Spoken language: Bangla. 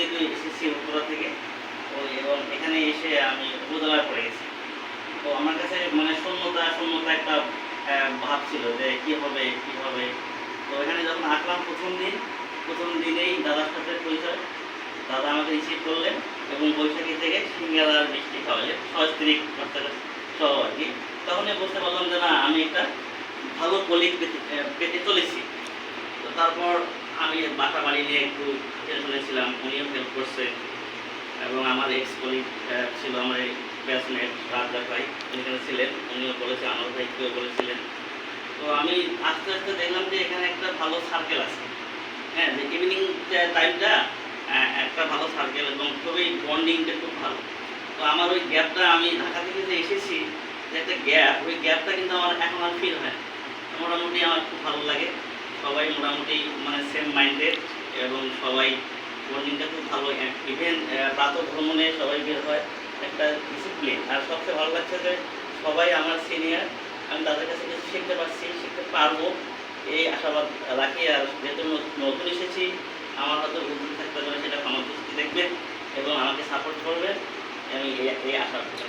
যেহেতু এসেছি উত্তরা থেকে। তো এবং এখানে এসে আমি উপজেলায় পড়ে গেছি। তো আমার কাছে মানে শূন্যতা শূন্যতা একটা ভাব ছিল যে কী হবে কী হবে। তো এখানে যখন আসলাম প্রথম দিন, প্রথম দিনেই দাদার সাথে পরিচয়। দাদা আমাকে রিসিভ করলেন এবং বৈশাখী থেকে সিঙ্গারার মিষ্টি খাওয়ালেন। সস্ত্রী সহ আর কি। তখনই বুঝতে পারলাম যে না, আমি একটা ভালো কলিগ পেতে পেতে চলেছি। তো তারপর আমি বাসা বাড়ি নিয়ে একটু টেনশনে ছিলাম উনিও হেল্প করছে। এবং আমার এক্স কলিগ ছিল আমার ব্যাচমেট রাজা ভাই এখানে ছিলেন, উনিও বলেছে, আমার ভাইকেও বলেছিলেন। তো আমি আস্তে আস্তে দেখলাম যে এখানে একটা ভালো সার্কেল আছে। হ্যাঁ যে ইভিনিং টাইমটা একটা ভালো সার্কেল এবং খুবই বন্ডিংটা খুব ভালো। তো আমার ওই গ্যাপটা আমি ঢাকা থেকে যে এসেছি, যে একটা গ্যাপ ওই গ্যাপটা কিন্তু আমার এখন আর ফিল হয়। মোটামুটি আমার খুব ভালো লাগে। সবাই মোটামুটি মানে সেম মাইন্ডেড এবং সবাই বন্ডিংটা খুব ভালো ইভেন প্রাত ভ্রমণে সবাই বের হয় একটা ডিসিপ্লিন আর সবচেয়ে ভালো লাগছে যে সবাই আমার সিনিয়র আমি তাদের কাছে কিছু শিখতে পারছি শিখতে পারব। এই আশাবাদ রাখি আর যেহেতু নতুন এসেছি আমার হয়তো ভুল থাকতে পারে সেটা আমার দৃষ্টি দেখবেন এবং আমাকে সাপোর্ট করবেন। আমি এই এই আশা করছি